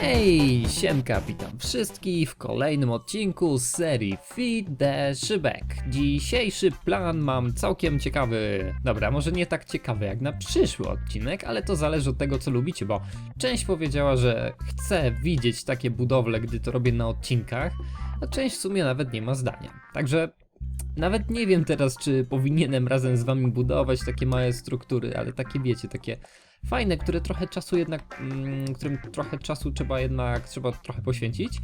Hej, siemka, witam wszystkich w kolejnym odcinku z serii Feed the Szybek. Dzisiejszy plan mam całkiem ciekawy. Dobra, może nie tak ciekawy jak na przyszły odcinek, ale to zależy od tego, co lubicie, bo część powiedziała, że chce widzieć takie budowle, gdy to robię na odcinkach, a część w sumie nawet nie ma zdania. Także nawet nie wiem teraz, czy powinienem razem z wami budować takie małe struktury, ale takie wiecie, takie fajne, które trochę czasu jednak, mm, którym trochę czasu trzeba jednak, trzeba trochę poświęcić,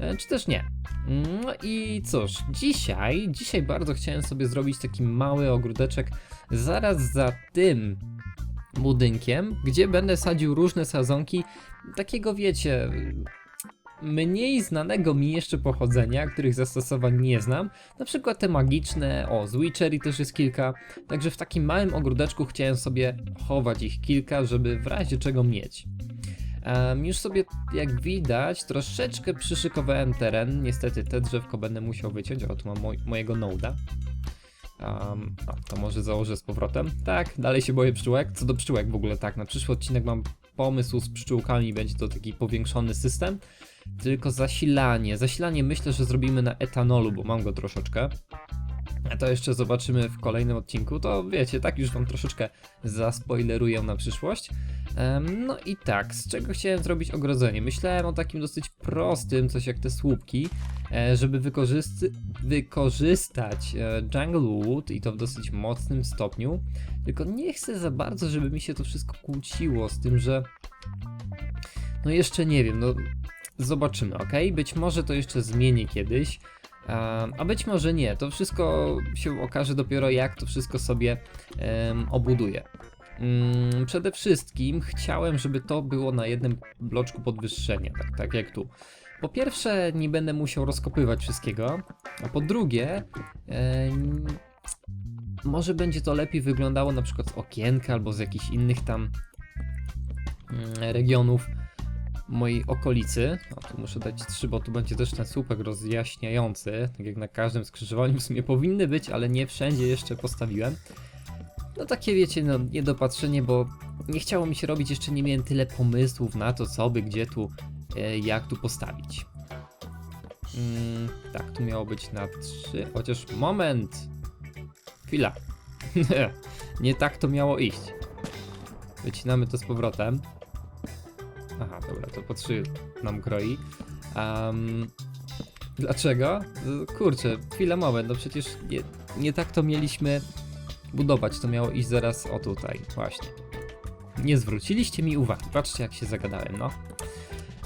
e, czy też nie. No i cóż, dzisiaj, dzisiaj bardzo chciałem sobie zrobić taki mały ogródeczek zaraz za tym budynkiem, gdzie będę sadził różne sadzonki, takiego wiecie, mniej znanego mi jeszcze pochodzenia, których zastosowań nie znam, na przykład te magiczne, o, z też jest kilka, także w takim małym ogródeczku chciałem sobie chować ich kilka, żeby w razie czego mieć. Em, już sobie, jak widać, troszeczkę przyszykowałem teren. Niestety te drzewko będę musiał wyciąć. O, tu mam moj, mojego noda. Um, a, to może założę z powrotem. Tak, dalej się boję pszczółek. Co do pszczółek w ogóle, tak, na przyszły odcinek mam pomysł z pszczółkami, będzie to taki powiększony system. Tylko zasilanie. Zasilanie myślę, że zrobimy na etanolu, bo mam go troszeczkę. To jeszcze zobaczymy w kolejnym odcinku. To wiecie, tak już wam troszeczkę zaspoileruję na przyszłość. No i tak, z czego chciałem zrobić ogrodzenie? Myślałem o takim dosyć prostym, coś jak te słupki, e, żeby wykorzystać e, jungle wood i to w dosyć mocnym stopniu. Tylko nie chcę za bardzo, żeby mi się to wszystko kłóciło z tym, że no jeszcze nie wiem, no zobaczymy, ok? Być może to jeszcze zmieni kiedyś, a, być może nie. To wszystko się okaże dopiero jak to wszystko sobie em, obuduję. Mm, przede wszystkim chciałem, żeby to było na jednym bloczku podwyższenia, tak, tak jak tu. Po pierwsze, nie będę musiał rozkopywać wszystkiego, a po drugie, może będzie to lepiej wyglądało na przykład z okienka albo z jakichś innych tam mm, regionów mojej okolicy. O, tu muszę dać 3, bo tu będzie też ten słupek rozjaśniający, tak jak na każdym skrzyżowaniu w sumie powinny być, ale nie wszędzie jeszcze postawiłem. No takie wiecie, no niedopatrzenie, bo nie chciało mi się robić, jeszcze nie miałem tyle pomysłów na to, co by, gdzie tu, e, jak tu postawić. Mm, tak, tu miało być na 3, chociaż moment! Chwila. nie tak to miało iść. Wycinamy to z powrotem. Aha, dobra, to po 3 nam kroi. Um, dlaczego? Kurczę, chwila, moment, no przecież nie, nie tak to mieliśmy budować, to miało iść zaraz o tutaj, właśnie. Nie zwróciliście mi uwagi, patrzcie jak się zagadałem, no.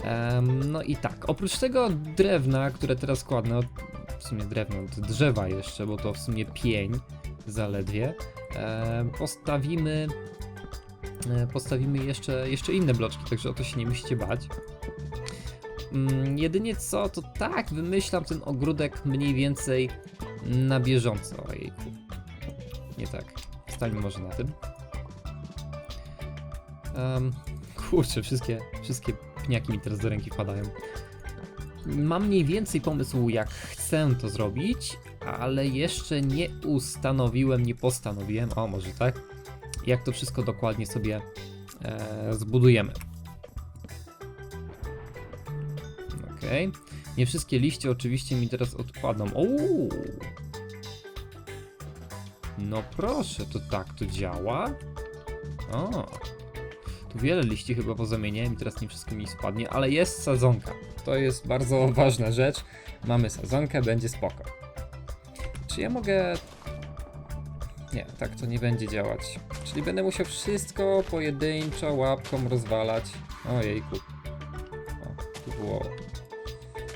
Em, no i tak, oprócz tego drewna, które teraz kładę, no w sumie drewno, drzewa jeszcze, bo to w sumie pień zaledwie, em, postawimy postawimy jeszcze, jeszcze inne bloczki, także o to się nie musicie bać. Mm, jedynie co, to tak, wymyślam ten ogródek mniej więcej na bieżąco. Ojejku. Nie tak. Stańmy może na tym. Um, kurczę, wszystkie, wszystkie pniaki mi teraz do ręki wpadają. Mam mniej więcej pomysłu, jak chcę to zrobić, ale jeszcze nie ustanowiłem, nie postanowiłem, o może tak, jak to wszystko dokładnie sobie e, zbudujemy. Okej. Nie wszystkie liście oczywiście mi teraz odkładam. Uuu. No proszę, to tak to działa? O. Tu wiele liści chyba pozamieniałem i teraz nie wszystko mi spadnie, ale jest sadzonka. To jest bardzo ważna rzecz. Mamy sadzonkę, będzie spoko. Czy ja mogę... Nie, tak to nie będzie działać. Czyli będę musiał wszystko pojedynczo łapką rozwalać. Ojejku. O, tu było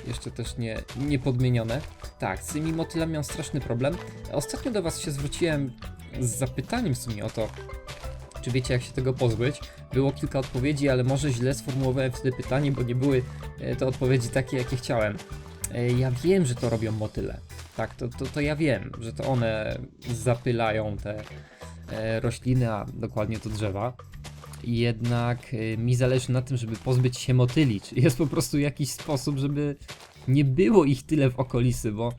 jeszcze też nie, nie podmienione. Tak, z tymi motylami mam straszny problem. Ostatnio do Was się zwróciłem z zapytaniem w sumie o to, czy wiecie jak się tego pozbyć. Było kilka odpowiedzi, ale może źle sformułowałem wtedy pytanie, bo nie były te odpowiedzi takie, jakie chciałem. E, Ja wiem, że to robią motyle. Tak, to, to, to ja wiem, że to one zapylają te e, rośliny, a dokładnie to drzewa. Jednak e, mi zależy na tym, żeby pozbyć się motyli. Czy jest po prostu jakiś sposób, żeby nie było ich tyle w okolicy, bo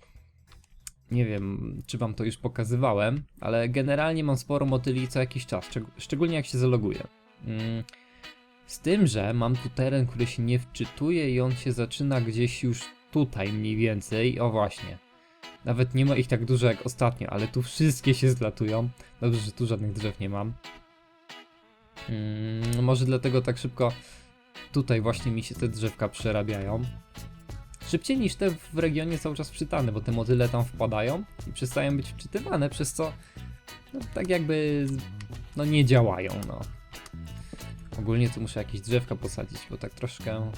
nie wiem, czy wam to już pokazywałem, ale generalnie mam sporo motyli co jakiś czas, szczeg- szczególnie jak się zaloguję. Mm. Z tym, że mam tu teren, który się nie wczytuje i on się zaczyna gdzieś już tutaj mniej więcej. O właśnie. Nawet nie ma ich tak dużo jak ostatnio, ale tu wszystkie się zlatują. Dobrze, że tu żadnych drzew nie mam. Mm, może dlatego tak szybko tutaj właśnie mi się te drzewka przerabiają. Szybciej niż te w regionie cały czas wczytane, bo te motyle tam wpadają i przestają być wczytywane, przez co no, tak jakby no nie działają, no. Ogólnie tu muszę jakieś drzewka posadzić, bo tak troszkę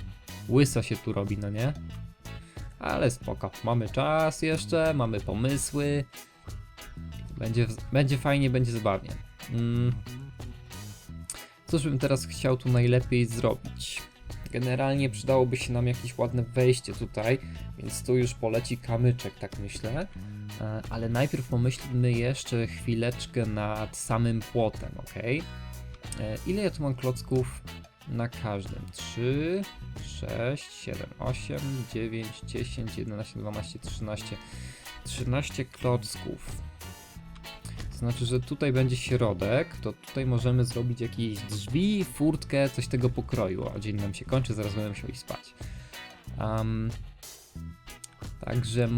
łyso się tu robi, no nie? Ale spoko, mamy czas jeszcze, mamy pomysły. Będzie, będzie fajnie, będzie zabawnie. Mm. Cóż bym teraz chciał tu najlepiej zrobić? Generalnie przydałoby się nam jakieś ładne wejście tutaj, więc tu już poleci kamyczek, tak myślę. E, Ale najpierw pomyślmy jeszcze chwileczkę nad samym płotem, ok? Ile ja tu mam klocków na każdym? 3, 6, 7, 8, 9, 10, 11, 12, 13. 13 klocków. To znaczy, że tutaj będzie środek, to tutaj możemy zrobić jakieś drzwi, furtkę, coś tego pokroju. O, dzień nam się kończy, zaraz będę musiał iść spać. Um, także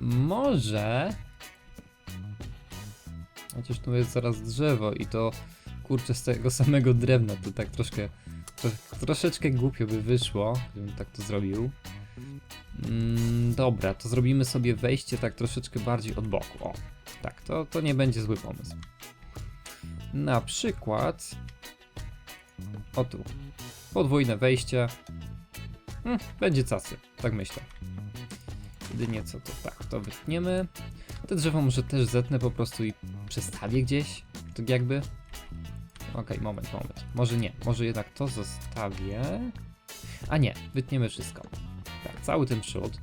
może... Chociaż tu jest zaraz drzewo i to kurczę z tego samego drewna, to tak troszkę... Tro, troszeczkę głupio by wyszło, gdybym tak to zrobił. Mm, dobra, to zrobimy sobie wejście tak troszeczkę bardziej od boku. O, tak, to, to nie będzie zły pomysł. Na przykład. O tu. Podwójne wejście. Hmm, będzie casy, tak myślę. Jedynie co to tak, to wytniemy. Te drzewo może też zetnę po prostu i przestawię gdzieś. Tak jakby. Okej, moment, moment. Może nie, może jednak to zostawię. A nie, wytniemy wszystko. Tak, cały ten przód.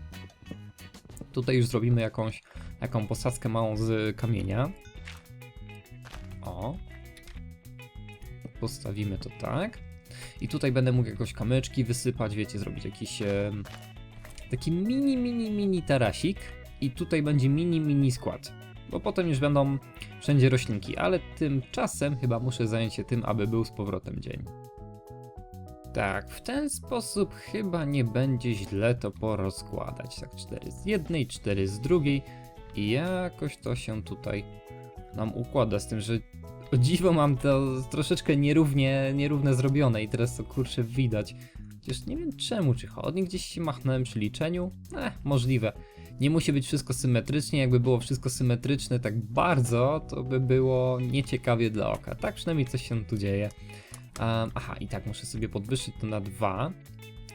Tutaj już zrobimy jakąś taką posadzkę małą z kamienia. O. Postawimy to tak. I tutaj będę mógł jakoś kamyczki wysypać, wiecie, zrobić jakiś em, taki mini, mini, mini tarasik. I tutaj będzie mini, mini skład. Bo potem już będą wszędzie roślinki, ale tymczasem chyba muszę zająć się tym, aby był z powrotem dzień. Tak, w ten sposób chyba nie będzie źle to porozkładać. Tak, cztery z jednej, cztery z drugiej i jakoś to się tutaj nam układa z tym, że o dziwo mam to troszeczkę nierównie, nierówne zrobione i teraz to kurczę widać. Chociaż nie wiem czemu, czy chodnik gdzieś się machnąłem przy liczeniu? Eh, możliwe. Nie musi być wszystko symetrycznie, jakby było wszystko symetryczne tak bardzo, to by było nieciekawie dla oka. Tak przynajmniej coś się tu dzieje. Um, aha, i tak muszę sobie podwyższyć to na 2.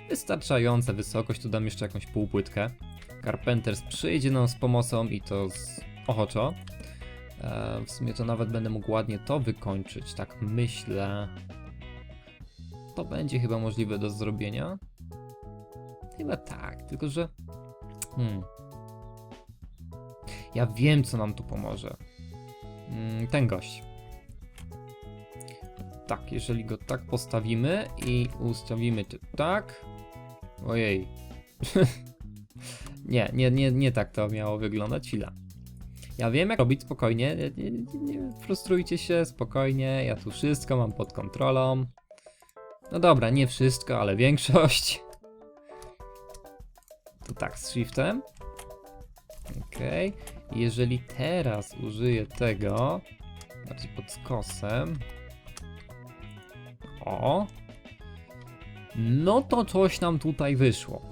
Wystarczająca wysokość, tu dam jeszcze jakąś półpłytkę. Carpenters przyjdzie nam z pomocą i to z ochoczo. W sumie to nawet będę mógł ładnie to wykończyć, tak myślę. To będzie chyba możliwe do zrobienia. Chyba tak, tylko że... Hmm. Ja wiem, co nam tu pomoże. Mm, ten gość. Tak, jeżeli go tak postawimy i ustawimy to tak. Ojej. nie, nie, nie, nie tak to miało wyglądać. Chwila. Ja wiem, jak robić spokojnie. Nie, nie, nie, frustrujcie się, spokojnie. Ja tu wszystko mam pod kontrolą. No dobra, nie wszystko, ale większość. To tak, z shiftem. Okej. I Jeżeli teraz użyję tego, bardziej pod skosem. O. No to coś nam tutaj wyszło.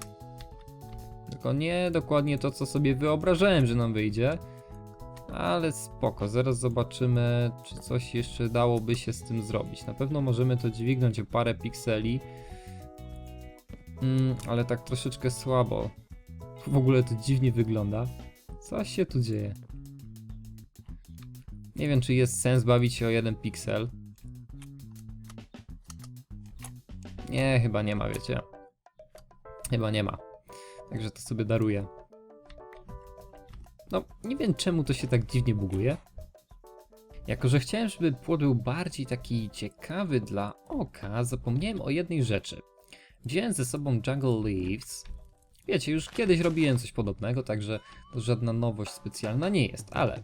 Tylko nie dokładnie to, co sobie wyobrażałem, że nam wyjdzie. Ale spoko, zaraz zobaczymy, czy coś jeszcze dałoby się z tym zrobić. Na pewno możemy to dźwignąć o parę pikseli. Mm, ale tak troszeczkę słabo. W ogóle to dziwnie wygląda. Co się tu dzieje? Nie wiem, czy jest sens bawić się o jeden piksel. Nie, chyba nie ma, wiecie. Chyba nie ma. Także to sobie daruję. No, nie wiem czemu to się tak dziwnie buguje. Jako, że chciałem, żeby płot był bardziej taki ciekawy dla oka, zapomniałem o jednej rzeczy. Wziąłem ze sobą Jungle Leaves. Wiecie, już kiedyś robiłem coś podobnego, także to żadna nowość specjalna nie jest, ale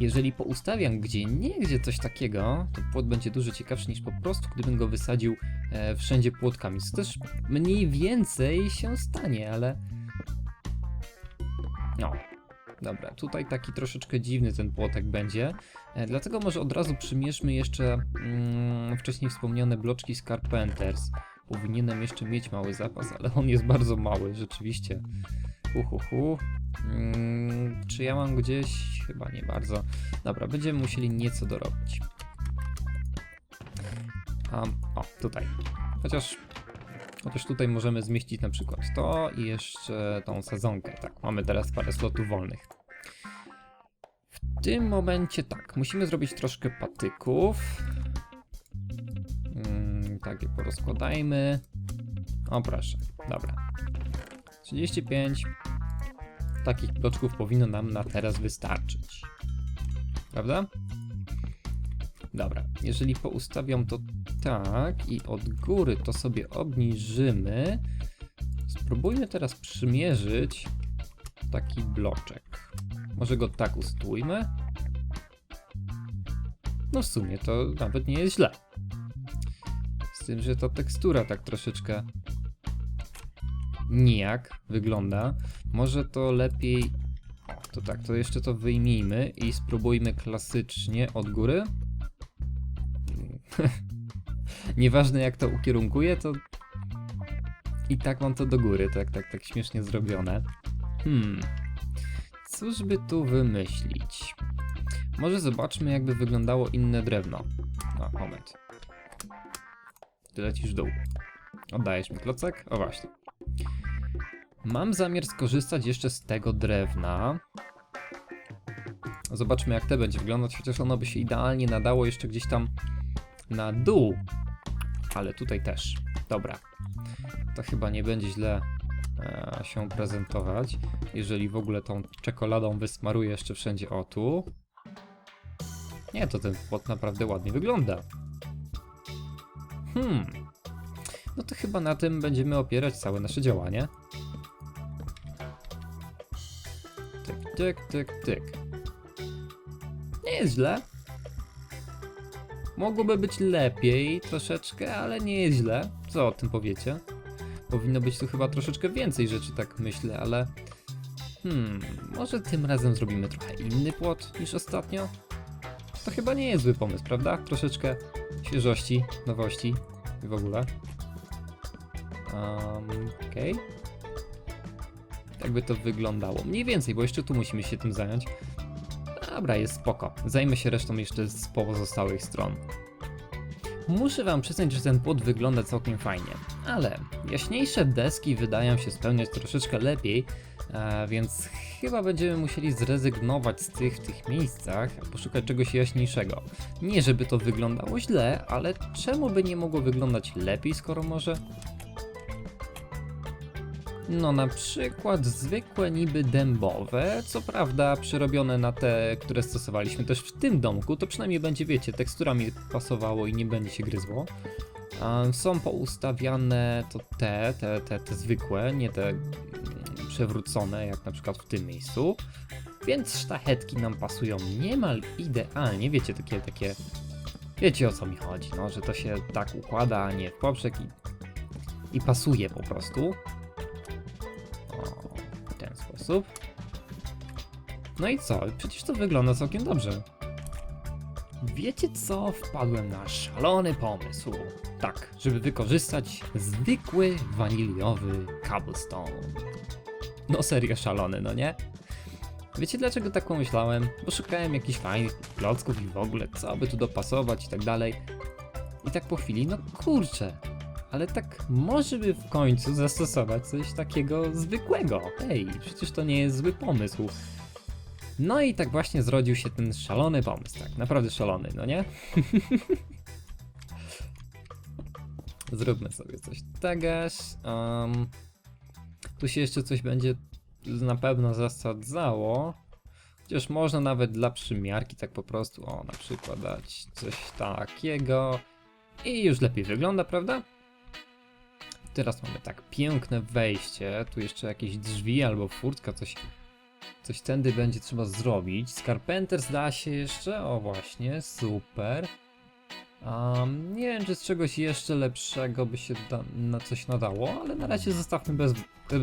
Jeżeli poustawiam gdzie niegdzie coś takiego, to płot będzie dużo ciekawszy niż po prostu, gdybym go wysadził e, wszędzie płotkami. Co też mniej więcej się stanie, ale. No. Dobra, tutaj taki troszeczkę dziwny ten płotek będzie. E, dlatego może od razu przymierzmy jeszcze mm, wcześniej wspomniane bloczki z Carpenters. Powinienem jeszcze mieć mały zapas, ale on jest bardzo mały, rzeczywiście. Uhuhu. Mm, czy ja mam gdzieś? Chyba nie bardzo. Dobra, będziemy musieli nieco dorobić. Um, o, tutaj. Chociaż, chociaż tutaj możemy zmieścić na przykład to i jeszcze tą sezonkę. Tak, mamy teraz parę slotów wolnych. W tym momencie tak, musimy zrobić troszkę patyków. Tak je porozkładajmy. O proszę, dobra. 35 takich bloczków powinno nam na teraz wystarczyć. Prawda? Dobra, jeżeli poustawiam to tak i od góry to sobie obniżymy, spróbujmy teraz przymierzyć taki bloczek. Może go tak ustójmy? No w sumie to nawet nie jest źle. Tym, że ta tekstura tak troszeczkę nijak wygląda. Może to lepiej. O, to tak, to jeszcze to wyjmijmy i spróbujmy klasycznie od góry. Nieważne jak to ukierunkuję, to i tak mam to do góry, tak, tak, tak śmiesznie zrobione. Hmm, cóż by tu wymyślić? Może zobaczmy, jakby wyglądało inne drewno. No, moment. Ty lecisz w dół. Oddajesz mi klocek? O właśnie. Mam zamiar skorzystać jeszcze z tego drewna. Zobaczmy jak te będzie wyglądać, chociaż ono by się idealnie nadało jeszcze gdzieś tam na dół. Ale tutaj też. Dobra. To chyba nie będzie źle e, się prezentować. Jeżeli w ogóle tą czekoladą wysmaruję jeszcze wszędzie o tu. Nie, to ten płot naprawdę ładnie wygląda. Hmm. No to chyba na tym będziemy opierać całe nasze działanie. Tyk, tyk, tyk, tyk. Nie jest źle. Mogłoby być lepiej troszeczkę, ale nie jest źle. Co o tym powiecie? Powinno być tu chyba troszeczkę więcej rzeczy, tak myślę, ale... Hmm, może tym razem zrobimy trochę inny płot niż ostatnio? To chyba nie jest zły pomysł, prawda? Troszeczkę świeżości, nowości i w ogóle. Um, Okej. Jakby to wyglądało. Mniej więcej, bo jeszcze tu musimy się tym zająć. Dobra, jest spoko. Zajmę się resztą jeszcze z pozostałych stron. Muszę wam przyznać, że ten płot wygląda całkiem fajnie, ale jaśniejsze deski wydają się spełniać troszeczkę lepiej, więc chyba będziemy musieli zrezygnować z tych tych miejscach, poszukać czegoś jaśniejszego. Nie żeby to wyglądało źle, ale czemu by nie mogło wyglądać lepiej, skoro może no na przykład zwykłe niby dębowe, co prawda przerobione na te, które stosowaliśmy też w tym domku, to przynajmniej będzie, wiecie, tekstura mi pasowało i nie będzie się gryzło. A, Są poustawiane to te, te, te, te zwykłe, nie te przewrócone, jak na przykład w tym miejscu. Więc sztachetki nam pasują niemal idealnie, wiecie, takie, takie, wiecie o co mi chodzi, no, że to się tak układa, a nie w poprzek i, i pasuje po prostu. O, w ten sposób. No i co? Przecież to wygląda całkiem dobrze. Wiecie co? Wpadłem na szalony pomysł. Tak, żeby wykorzystać zwykły waniliowy cobblestone. No serio szalony, no nie? Wiecie dlaczego tak pomyślałem? Bo szukałem jakichś fajnych klocków i w ogóle co by tu dopasować i tak dalej. I tak po chwili, no kurczę, ale tak może by w końcu zastosować coś takiego zwykłego. Ej, przecież to nie jest zły pomysł. No i tak właśnie zrodził się ten szalony pomysł, tak, naprawdę szalony, no nie? Zróbmy sobie coś tegoż. Um, tu się jeszcze coś będzie na pewno zasadzało. Chociaż można nawet dla przymiarki tak po prostu, o na przykład dać coś takiego. I już lepiej wygląda, prawda? Teraz mamy tak piękne wejście, tu jeszcze jakieś drzwi albo furtka, coś, Coś tędy będzie trzeba zrobić. Scarpenters da się jeszcze? O właśnie, super. Um, nie wiem, czy z czegoś jeszcze lepszego by się da, na coś nadało, ale na razie zostawmy bez,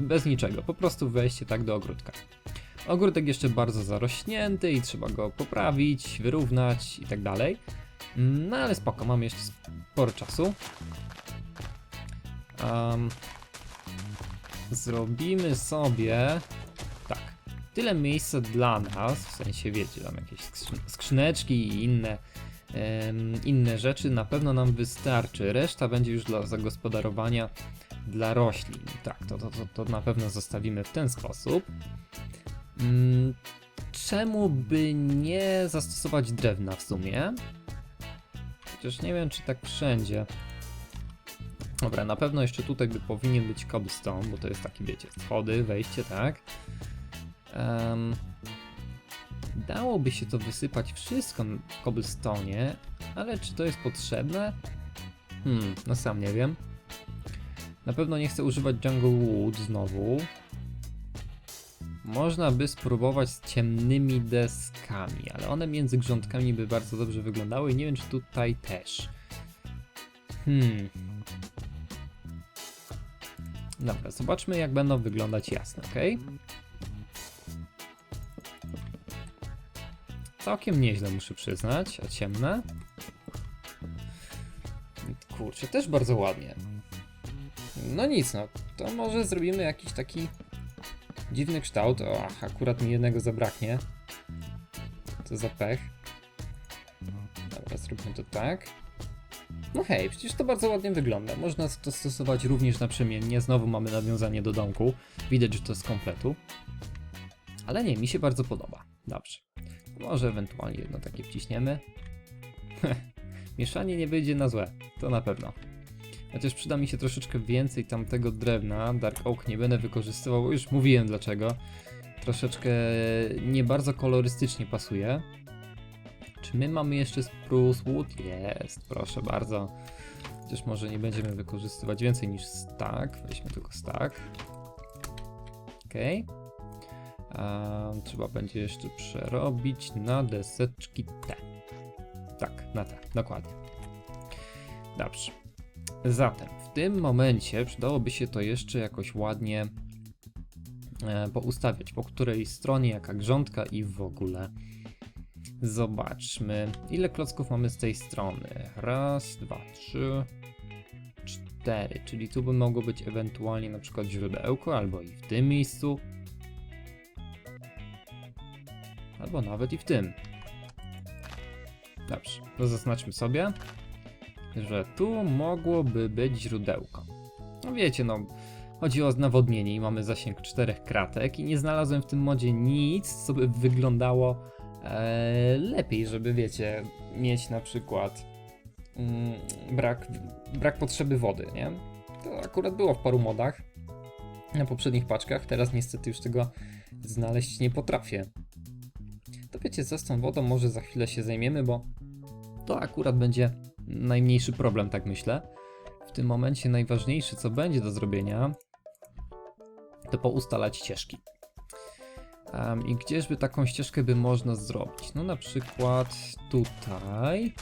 bez niczego. Po prostu wejście tak do ogródka. Ogródek jeszcze bardzo zarośnięty i trzeba go poprawić, wyrównać i tak dalej. Mm, No ale spoko, mamy jeszcze sporo czasu. Um, zrobimy sobie tak. Tyle miejsca dla nas, w sensie wiecie, tam jakieś skrzyn- skrzyneczki i inne, inne rzeczy na pewno nam wystarczy. Reszta będzie już dla zagospodarowania dla roślin. Tak, to, to, to, to na pewno zostawimy w ten sposób. Mm, czemu by nie zastosować drewna w sumie? Chociaż nie wiem, czy tak wszędzie. Dobra, na pewno jeszcze tutaj by powinien być cobblestone, bo to jest taki, wiecie, schody, wejście, tak? Em, dałoby się to wysypać wszystko w cobblestone'ie, ale czy to jest potrzebne? Hmm, no sam nie wiem. Na pewno nie chcę używać jungle wood znowu. Można by spróbować z ciemnymi deskami, ale one między grządkami by bardzo dobrze wyglądały i nie wiem czy tutaj też. Hmm. Dobra, zobaczmy jak będą wyglądać jasne, ok? Całkiem nieźle muszę przyznać, a ciemne? Kurczę, też bardzo ładnie. No nic, no, to może zrobimy jakiś taki dziwny kształt. O, ach, akurat mi jednego zabraknie. Co za pech. Dobra, zróbmy to tak. No hej, przecież to bardzo ładnie wygląda. Można to stosować również naprzemiennie. Znowu mamy nawiązanie do domku. Widać, że to z kompletu. Ale nie, mi się bardzo podoba. Dobrze. Może ewentualnie jedno takie wciśniemy. Mieszanie nie wyjdzie na złe, to na pewno. Chociaż przyda mi się troszeczkę więcej tamtego drewna. Dark Oak nie będę wykorzystywał, bo już mówiłem dlaczego. Troszeczkę nie bardzo kolorystycznie pasuje. Czy my mamy jeszcze spruce wood? Jest, proszę bardzo. Chociaż może nie będziemy wykorzystywać więcej niż stack. Weźmy tylko stack. Okej. A, Trzeba będzie jeszcze przerobić na deseczki te. Tak, na te, dokładnie. Dobrze. Zatem w tym momencie przydałoby się to jeszcze jakoś ładnie e, poustawiać, po której stronie, jaka grządka i w ogóle. Zobaczmy, ile klocków mamy z tej strony. Raz, dwa, trzy, cztery. Czyli tu by mogło być ewentualnie na przykład źródełko, albo i w tym miejscu. Albo nawet i w tym. Dobrze, to zaznaczmy sobie, że tu mogłoby być źródełko. No wiecie, no, chodzi o nawodnienie i mamy zasięg czterech kratek i nie znalazłem w tym modzie nic, co by wyglądało e, lepiej, żeby wiecie, mieć na przykład mm, brak, brak potrzeby wody, nie? To akurat było w paru modach na poprzednich paczkach, teraz niestety już tego znaleźć nie potrafię. To wiecie co, z tą wodą może za chwilę się zajmiemy, bo to akurat będzie najmniejszy problem, tak myślę. W tym momencie najważniejsze, co będzie do zrobienia, to poustalać ścieżki. Um, I gdzieżby taką ścieżkę by można zrobić? No na przykład tutaj.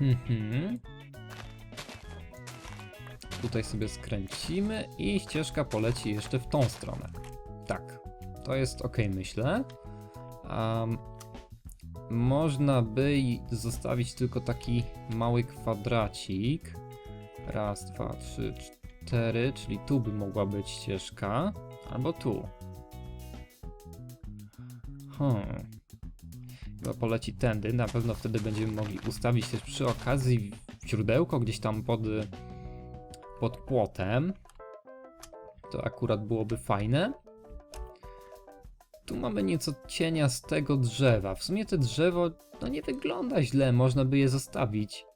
Mhm. Tutaj sobie skręcimy i ścieżka poleci jeszcze w tą stronę. Tak, to jest ok, myślę. Um, można by zostawić tylko taki mały kwadracik. Raz, dwa, trzy, cztery, czyli tu by mogła być ścieżka. Albo tu. Hmm. Chyba poleci tędy. Na pewno wtedy będziemy mogli ustawić też przy okazji źródełko gdzieś tam pod, pod płotem. To akurat byłoby fajne. Tu mamy nieco cienia z tego drzewa. W sumie to drzewo no nie wygląda źle, można by je zostawić.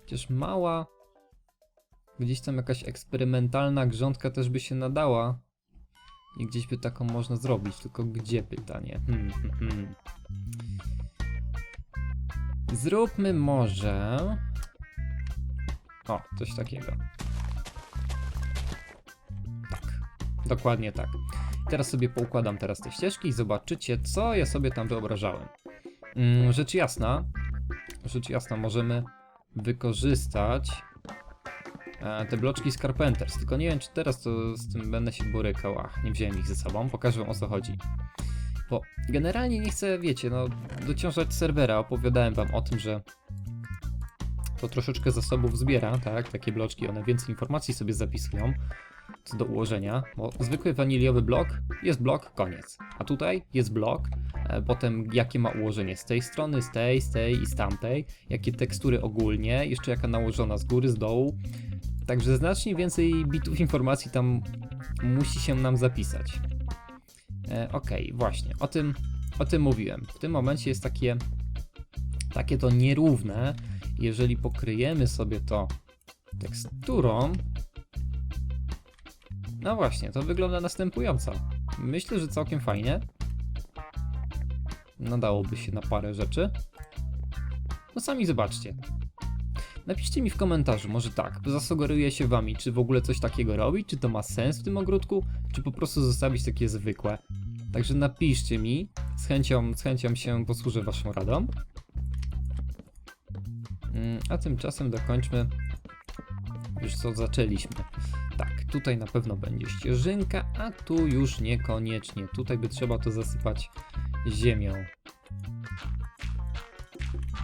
Chociaż mała, gdzieś tam jakaś eksperymentalna grządka też by się nadała. I gdzieś by taką można zrobić, tylko gdzie pytanie? Hmm, hmm, hmm. Zróbmy może... O, coś takiego. Tak. dokładnie tak. Teraz sobie poukładam teraz te ścieżki i zobaczycie, co ja sobie tam wyobrażałem. Mm, rzecz jasna, rzecz jasna, możemy wykorzystać e, te bloczki z Carpenters, tylko nie wiem, czy teraz to z tym będę się borykał. Ach, nie wziąłem ich ze sobą, pokażę wam o co chodzi. Bo generalnie nie chcę, wiecie, no, dociążać serwera. Opowiadałem wam o tym, że to troszeczkę zasobów zbiera, tak? Takie bloczki, one więcej informacji sobie zapisują co do ułożenia, bo zwykły waniliowy blok jest blok, koniec. A tutaj jest blok, e, potem jakie ma ułożenie z tej strony, z tej, z tej i z tamtej, jakie tekstury ogólnie, jeszcze jaka nałożona z góry, z dołu. Także znacznie więcej bitów informacji tam musi się nam zapisać. E, Okej, właśnie, o tym, o tym mówiłem. W tym momencie jest takie, takie to nierówne. Jeżeli pokryjemy sobie to teksturą, no właśnie, to wygląda następująco. Myślę, że całkiem fajnie. Nadałoby się na parę rzeczy. No sami zobaczcie. Napiszcie mi w komentarzu, może tak, zasugeruję się wami, czy w ogóle coś takiego robić, czy to ma sens w tym ogródku, czy po prostu zostawić takie zwykłe. Także napiszcie mi, z chęcią, z chęcią się posłużę waszą radą. Mm, A tymczasem dokończmy już co zaczęliśmy. Tak, tutaj na pewno będzie ścieżynka, a tu już niekoniecznie. Tutaj by trzeba to zasypać ziemią.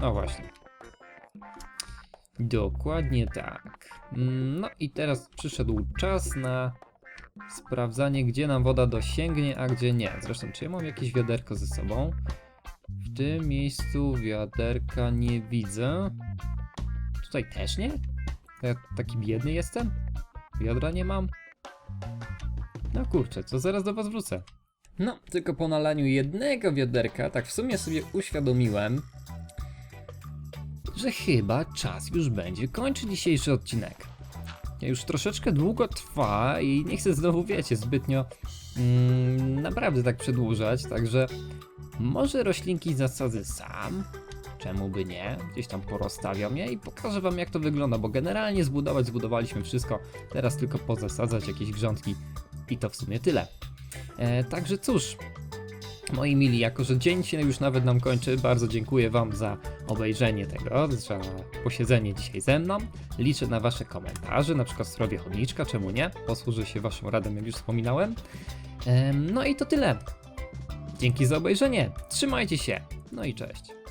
No właśnie. Dokładnie tak. No i teraz przyszedł czas na sprawdzanie, gdzie nam woda dosięgnie, a gdzie nie. Zresztą, czy ja mam jakieś wiaderko ze sobą? W tym miejscu wiaderka nie widzę. Tutaj też nie? Ja taki biedny jestem? Wiadra nie mam? No kurczę, co zaraz do was wrócę. No, tylko po nalaniu jednego wiaderka, tak w sumie sobie uświadomiłem, że chyba czas już będzie kończyć dzisiejszy odcinek. Już troszeczkę długo trwa i nie chcę znowu, wiecie, zbytnio mm, naprawdę tak przedłużać, także może roślinki zasadzę sam, czemu by nie? Gdzieś tam porozstawiam je i pokażę wam jak to wygląda, bo generalnie zbudować zbudowaliśmy wszystko, teraz tylko pozasadzać jakieś grządki i to w sumie tyle. E, także cóż, moi mili, jako że dzień się już nawet nam kończy, bardzo dziękuję wam za obejrzenie tego, za posiedzenie dzisiaj ze mną. Liczę na wasze komentarze, na przykład sprawie chodniczka, czemu nie? Posłużę się waszą radą, jak już wspominałem. Em, no i to tyle. Dzięki za obejrzenie, trzymajcie się, no i cześć.